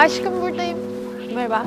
Aşkım buradayım. Merhaba.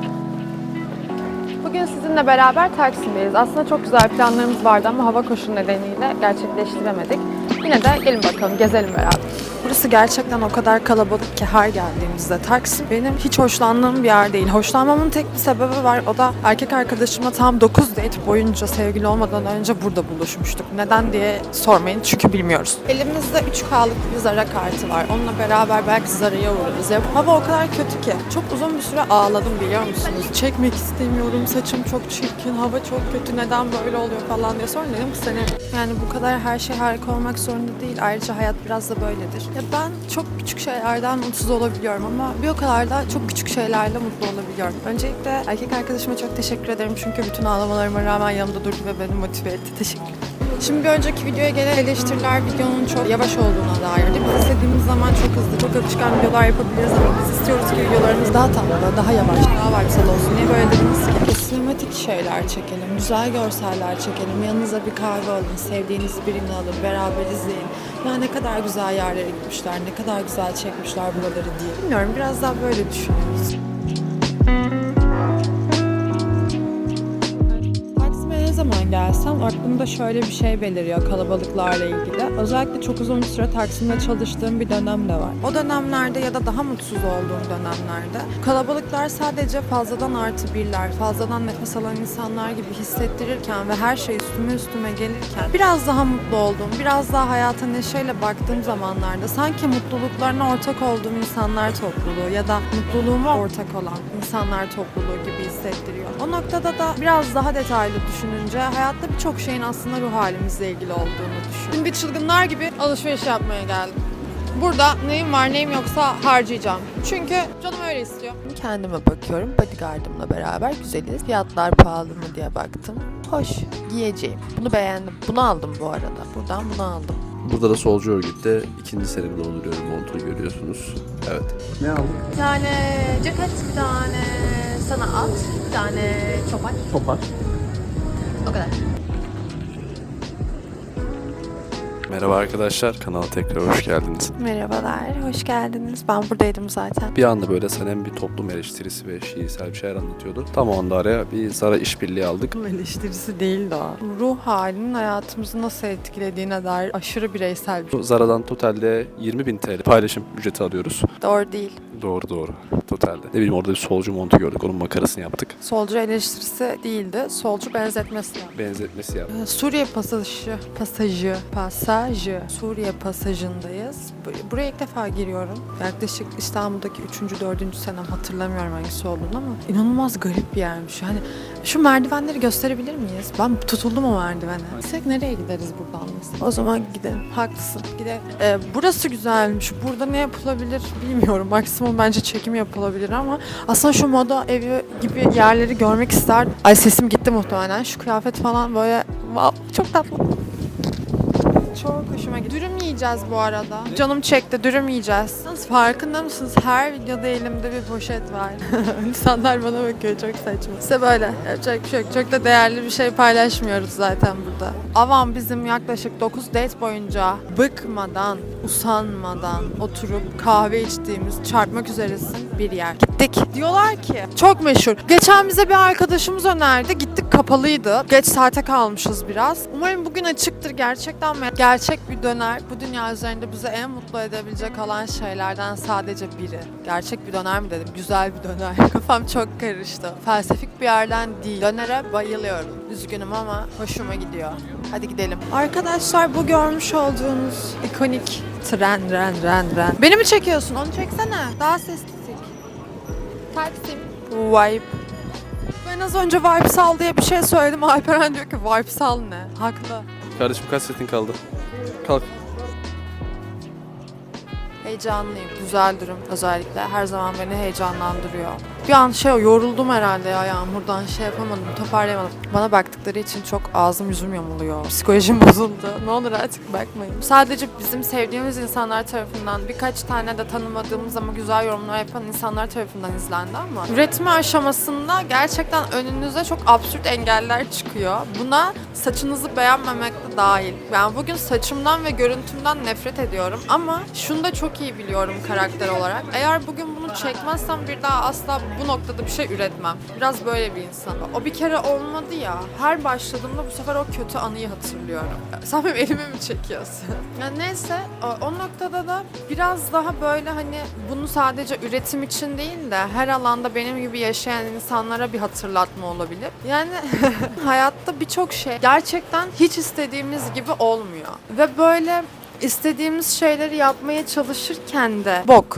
Bugün sizinle beraber Taksim'deyiz. Aslında çok güzel planlarımız vardı ama hava koşulu nedeniyle gerçekleştiremedik. Yine de gelin bakalım gezelim beraber. Burası gerçekten o kadar kalabalık ki her geldiğimizde Taksim benim hiç hoşlandığım bir yer değil. Hoşlanmamın tek bir sebebi var. O da erkek arkadaşımla tam 9 date boyunca sevgili olmadan önce burada buluşmuştuk. Neden diye sormayın çünkü bilmiyoruz. Elimizde 3K'lık bir Zara kartı var. Onunla beraber belki Zara'ya uğrarız. Ya, hava o kadar kötü ki. Çok uzun bir süre ağladım biliyor musunuz? Çekmek istemiyorum, saçım çok çirkin, hava çok kötü, neden böyle oluyor falan diye sonra dedim ki seni yani bu kadar her şey harika olmak zorunda değil. Ayrıca hayat biraz da böyledir. Ya ben çok küçük şeylerden mutsuz olabiliyorum ama bir o kadar da çok küçük şeylerle mutlu olabiliyorum. Öncelikle erkek arkadaşıma çok teşekkür ederim çünkü bütün ağlamalarıma rağmen yanımda durdu ve beni motive etti. Teşekkür ederim. Şimdi bir önceki videoya gelen eleştiriler videonun çok yavaş olduğuna dairdi. Biz istediğimiz zaman çok hızlı, çok akışkan videolar yapabiliriz ama biz istiyoruz ki videolarımız daha tatlı, daha yavaş, daha varsal olsun. Niye böyle dediniz ki? Sinematik şeyler çekelim, güzel görseller çekelim, yanınıza bir kahve alın, sevdiğiniz birini alın, beraber izleyin. Ya ne kadar güzel yerlere gitmişler, ne kadar güzel çekmişler buraları diye. Bilmiyorum, biraz daha böyle düşünüyoruz. Zaman gelsem aklımda şöyle bir şey beliriyor kalabalıklarla ilgili. Özellikle çok uzun bir süre Taksim'de çalıştığım bir dönem de var. O dönemlerde ya da daha mutsuz olduğum dönemlerde kalabalıklar sadece fazladan artı birler, fazladan nefes alan insanlar gibi hissettirirken ve her şey üstüme üstüme gelirken biraz daha mutlu olduğum, biraz daha hayata neşeyle baktığım zamanlarda sanki mutluluklarına ortak olduğum insanlar topluluğu ya da mutluluğuma ortak olan insanlar topluluğu gibi hissettiriyor. O noktada da biraz daha detaylı düşününce hayatta birçok şeyin aslında ruh halimizle ilgili olduğunu düşünüyorum. Şimdi bir çılgınlar gibi alışveriş yapmaya geldim. Burada neyim var neyim yoksa harcayacağım. Çünkü canım öyle istiyor. Kendime bakıyorum. Bodyguardımla beraber güzeliz. Fiyatlar pahalı mı diye baktım. Hoş. Giyeceğim. Bunu beğendim. Bunu aldım bu arada. Buradan bunu aldım. Burada da solcu örgütte ikinci senemi dolduruyorum montunu görüyorsunuz. Evet. Ne aldık? Bir tane ceket, bir tane sana at, bir tane çopak. Topar. O kadar. Merhaba arkadaşlar, kanala tekrar hoş geldiniz. Merhabalar. Hoş geldiniz. Ben buradaydım zaten. Bir anda böyle Sanem bir toplum eleştirisi ve şiirsel bir şeyler anlatıyordu. Tam o anda araya bir Zara işbirliği aldık. eleştirisi değildi o. Ruh halinin hayatımızı nasıl etkilediğine dair aşırı bireysel bir şey. Bu Zara'dan totalde 20.000 TL paylaşım ücreti alıyoruz. Doğru değil. Doğru doğru. Totalde. Ne bileyim orada bir solcu montu gördük. Onun makarasını yaptık. Solcu eleştirisi değildi. Solcu benzetmesi. Benzetmesi yaptık. Ee, Suriye pasajı, pasajı, pasajı, Suriye pasajındayız. Bu- Buraya ilk defa giriyorum. Yaklaşık İstanbul'daki 3. 4. senem hatırlamıyorum hangisi olduğunu ama inanılmaz garip bir yermiş. Yani şu merdivenleri gösterebilir miyiz? Ben tutuldum o merdivene. Gitsek nereye gideriz buradan mesela? O zaman gidelim. Haklısın. Gidelim. Ee, burası güzelmiş. Burada ne yapılabilir bilmiyorum. Maksimum bence çekim yapılabilir ama aslında şu moda evi gibi yerleri görmek isterdim. Ay sesim gitti muhtemelen. Şu kıyafet falan böyle wow, çok tatlı. Çok hoşuma gitti. Dürüm yiyeceğiz bu arada. Canım çekti dürüm yiyeceğiz. Yalnız farkında mısınız? Her videoda elimde bir poşet var. İnsanlar bana bakıyor çok saçma. İşte böyle. Yapacak bir şey yok. Çok da değerli bir şey paylaşmıyoruz zaten burada. Avam bizim yaklaşık 9 date boyunca bıkmadan, usanmadan oturup kahve içtiğimiz çarpmak üzeresin bir yer. Gittik. Diyorlar ki çok meşhur. Geçen bize bir arkadaşımız önerdi. Gittik kapalıydı. Geç saate kalmışız biraz. Umarım bugün açıktır gerçekten. Gerçek bir döner. Bu dünya üzerinde bizi en mutlu edebilecek olan şeylerden sadece biri. Gerçek bir döner mi dedim? Güzel bir döner. Kafam çok karıştı. Felsefik bir yerden değil. Dönere bayılıyorum. Üzgünüm ama hoşuma gidiyor. Hadi gidelim. Arkadaşlar bu görmüş olduğunuz ikonik tren, ren, ren, ren. Beni mi çekiyorsun? Onu çeksene. Daha sesli. Taksim. Vibe. Ben az önce vibesal diye bir şey söyledim. Alperen diyor ki vibesal ne? Haklı. Kardeşim kaç setin kaldı? Kalk. Heyecanlıyım. Güzel durum özellikle. Her zaman beni heyecanlandırıyor. Bir an şey yoruldum herhalde ya yağmurdan şey yapamadım toparlayamadım. Bana baktıkları için çok ağzım yüzüm yamuluyor. Psikolojim bozuldu. Ne olur artık bakmayın. Sadece bizim sevdiğimiz insanlar tarafından birkaç tane de tanımadığımız ama güzel yorumlar yapan insanlar tarafından izlendi ama üretme aşamasında gerçekten önünüze çok absürt engeller çıkıyor. Buna saçınızı beğenmemek de dahil. Ben bugün saçımdan ve görüntümden nefret ediyorum ama şunu da çok iyi biliyorum karakter olarak. Eğer bugün bunu çekmezsem bir daha asla bu noktada bir şey üretmem. Biraz böyle bir insan. O bir kere olmadı ya. Her başladığımda bu sefer o kötü anıyı hatırlıyorum. Sen benim elimi mi çekiyorsun? ya neyse o noktada da biraz daha böyle hani bunu sadece üretim için değil de her alanda benim gibi yaşayan insanlara bir hatırlatma olabilir. Yani hayatta birçok şey gerçekten hiç istediğimiz gibi olmuyor. Ve böyle istediğimiz şeyleri yapmaya çalışırken de bok.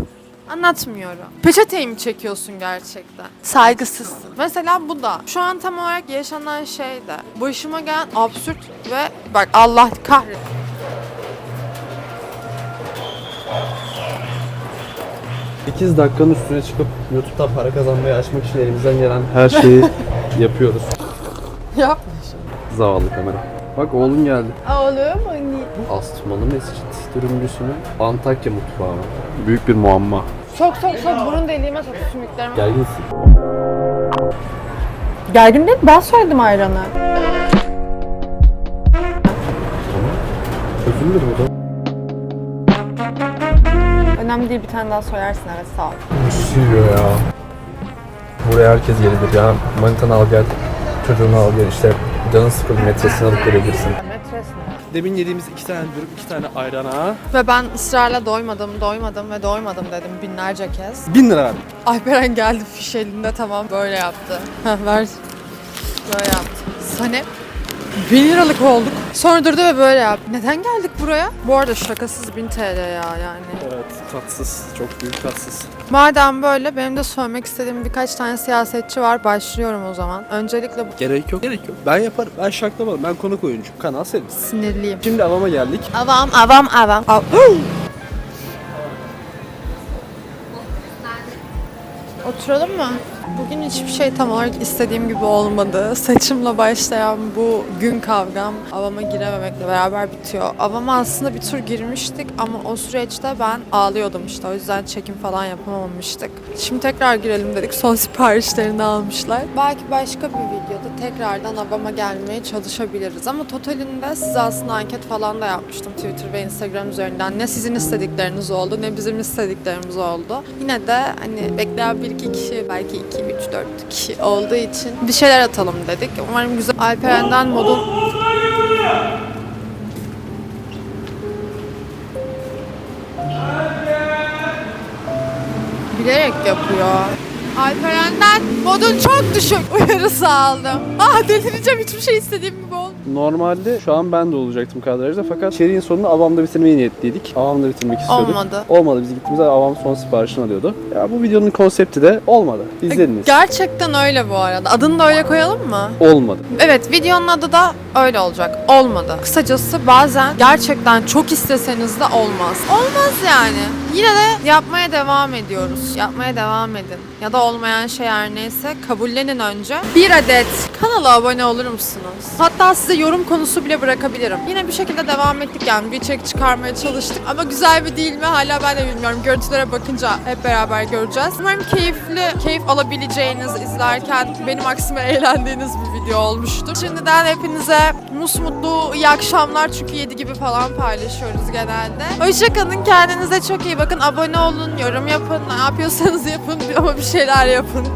Anlatmıyorum. Peçeteyi mi çekiyorsun gerçekten? Saygısızsın. Mesela bu da. Şu an tam olarak yaşanan şey de. Başıma gelen absürt ve bak Allah kahretsin. Sekiz dakikanın üstüne çıkıp YouTube'da para kazanmayı açmak için elimizden gelen her şeyi yapıyoruz. Yap. Zavallı kamera. Bak oğlum geldi. Oğlum anne. Asmalı Mescit dürümcüsü mü? Antakya mutfağı? Büyük bir muamma. Sok sok sok burun deliğime sok sümüklerime. Gerginsin. Gergin değil ben söyledim ayranı. Çözülür bu da. Önemli değil bir tane daha soyarsın evet sağ ol. Sürüyor ya. Buraya herkes gelilir ya. Manitanı al gel. Çocuğunu al gel işte. Canın sıkıldı metresini alıp gelebilirsin. Metres ne? Demin yediğimiz iki tane dürüm, iki tane ayrana. Ve ben ısrarla doymadım, doymadım ve doymadım dedim binlerce kez. Bin lira abi. Alperen geldi fiş elinde tamam böyle yaptı. Ver. Böyle yaptı. Sanem. 1000 liralık olduk. Sonra durdu ve böyle yaptı. Neden geldik buraya? Bu arada şakasız 1000 TL ya yani. Evet, tatsız. Çok büyük tatsız. Madem böyle benim de söylemek istediğim birkaç tane siyasetçi var. Başlıyorum o zaman. Öncelikle bu Gerek yok. Gerek yok. Ben yaparım. Ben şaklamadım. Ben konuk oyuncu. Kanal senin. sinirliyim. Şimdi avama geldik. Avam, avam, avam. Av- Oturalım mı? Bugün hiçbir şey tam olarak istediğim gibi olmadı. Saçımla başlayan bu gün kavgam avama girememekle beraber bitiyor. Avama aslında bir tur girmiştik ama o süreçte ben ağlıyordum işte. O yüzden çekim falan yapamamıştık. Şimdi tekrar girelim dedik. Son siparişlerini almışlar. Belki başka bir videoda tekrardan avama gelmeye çalışabiliriz. Ama totalinde size aslında anket falan da yapmıştım Twitter ve Instagram üzerinden. Ne sizin istedikleriniz oldu ne bizim istediklerimiz oldu. Yine de hani bekleyen bir iki kişi belki iki, üç, dört kişi olduğu için bir şeyler atalım dedik. Umarım güzel. Alperen'den modun bilerek yapıyor. Alperen'den modun çok düşük uyarısı aldım. Ah delireceğim hiçbir şey istediğim gibi olmadı. Normalde şu an ben de olacaktım kadrajda fakat içeriğin sonunu avamda bitirmeyi niyetliydik. Avamda bitirmek istiyorduk. Olmadı. Olmadı. Biz gittiğimizde avam son siparişini alıyordu. Ya bu videonun konsepti de olmadı. İzlediniz. Gerçekten öyle bu arada. Adını da öyle koyalım mı? Olmadı. Evet videonun adı da öyle olacak. Olmadı. Kısacası bazen gerçekten çok isteseniz de olmaz. Olmaz yani. Yine de yapmaya devam ediyoruz. Yapmaya devam edin. Ya da olmayan şey her neyse kabullenin önce. Bir adet kanala abone olur musunuz? Hatta size yorum konusu bile bırakabilirim. Yine bir şekilde devam ettik yani bir içerik çıkarmaya çalıştık. Ama güzel mi değil mi hala ben de bilmiyorum. Görüntülere bakınca hep beraber göreceğiz. Umarım keyifli, keyif alabileceğiniz izlerken benim aksime eğlendiğiniz bir video olmuştur. Şimdiden hepinize musmutlu iyi akşamlar çünkü 7 gibi falan paylaşıyoruz genelde. Hoşçakalın kendinize çok iyi bakın. Abone olun, yorum yapın, ne yapıyorsanız yapın ama bir şeyler yapın.